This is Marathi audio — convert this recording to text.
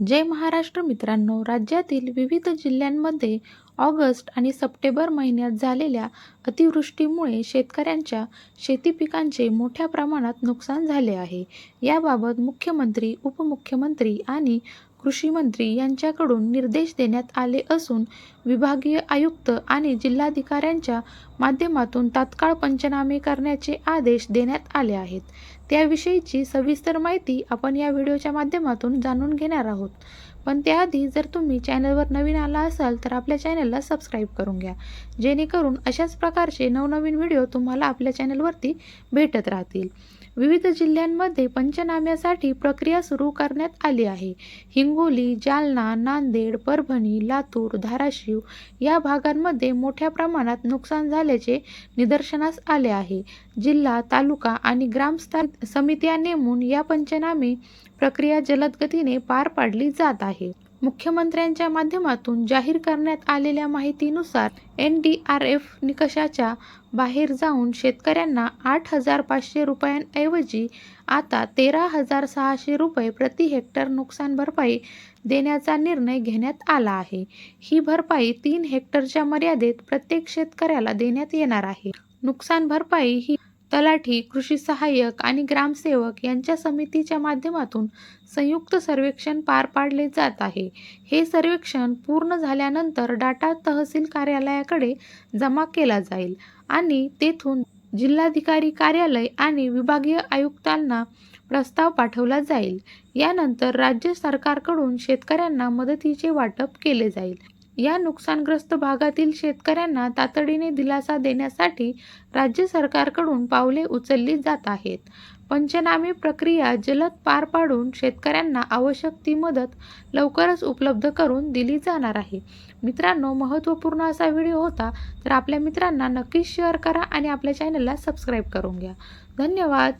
जय महाराष्ट्र मित्रांनो राज्यातील विविध जिल्ह्यांमध्ये ऑगस्ट आणि सप्टेंबर महिन्यात झालेल्या अतिवृष्टीमुळे शेतकऱ्यांच्या शेती पिकांचे मोठ्या प्रमाणात नुकसान झाले आहे. याबाबत मुख्यमंत्री उपमुख्यमंत्री आणि कृषी मंत्री यांच्याकडून निर्देश देण्यात आले असून विभागीय आयुक्त आणि जिल्हाधिकाऱ्यांच्या माध्यमातून तात्काळ पंचनामे करण्याचे आदेश देण्यात आले आहेत. त्याविषयीची सविस्तर माहिती आपण या व्हिडिओच्या माध्यमातून जाणून घेणार आहोत. पण त्याआधी जर तुम्ही चॅनलवर नवीन आला असाल तर आपल्या चॅनलला सबस्क्राईब करून घ्या. जेणेकरून अशाच प्रकारचे नवनवीन व्हिडिओ तुम्हाला आपल्या चॅनलवरती भेटत राहतील. विविध जिल्ह्यांमध्ये पंचनाम्यासाठी प्रक्रिया सुरू करण्यात आली आहे. हिंगोली जालना नांदेड परभणी लातूर धाराशिव या भागांमध्ये मोठ्या प्रमाणात नुकसान झाल्याचे निदर्शनास आले आहे. जिल्हा तालुका आणि ग्रामस्थ समित्या नेमून या पंचनामे प्रक्रिया जलदगतीने पार पाडली जात आहे. मुख्यमंत्र्यांच्या माध्यमातून जाहीर करण्यात आलेल्या माहितीनुसार एन डी आर एफ निकषाच्या बाहेर जाऊन शेतकऱ्यांना आठ हजार पाचशे रुपयांऐवजी आता तेरा हजार सहाशे रुपये प्रति हेक्टर नुकसान भरपाई देण्याचा निर्णय घेण्यात आला आहे. ही भरपाई तीन हेक्टरच्या मर्यादेत प्रत्येक शेतकऱ्याला देण्यात येणार आहे. नुकसान भरपाई ही तलाठी कृषी सहाय्यक आणि ग्रामसेवक यांच्या समितीच्या माध्यमातून संयुक्त सर्वेक्षण पार पाडले जात आहे. हे सर्वेक्षण पूर्ण झाल्यानंतर डाटा तहसील कार्यालयाकडे जमा केला जाईल आणि तेथून जिल्हाधिकारी कार्यालय आणि विभागीय आयुक्तांना प्रस्ताव पाठवला जाईल. यानंतर राज्य सरकारकडून शेतकऱ्यांना मदतीचे वाटप केले जाईल. या नुकसानग्रस्त भागातील शेतकऱ्यांना तातडीने दिलासा देण्यासाठी राज्य सरकारकडून पावले उचलली जात आहेत. पंचनामे प्रक्रिया जलद पार पाडून शेतकऱ्यांना आवश्यक ती मदत लवकरच उपलब्ध करून दिली जाणार आहे. मित्रांनो महत्त्वपूर्ण असा व्हिडिओ होता तर आपल्या मित्रांना नक्कीच शेअर करा आणि आपल्या चॅनलला सबस्क्राईब करून घ्या. धन्यवाद.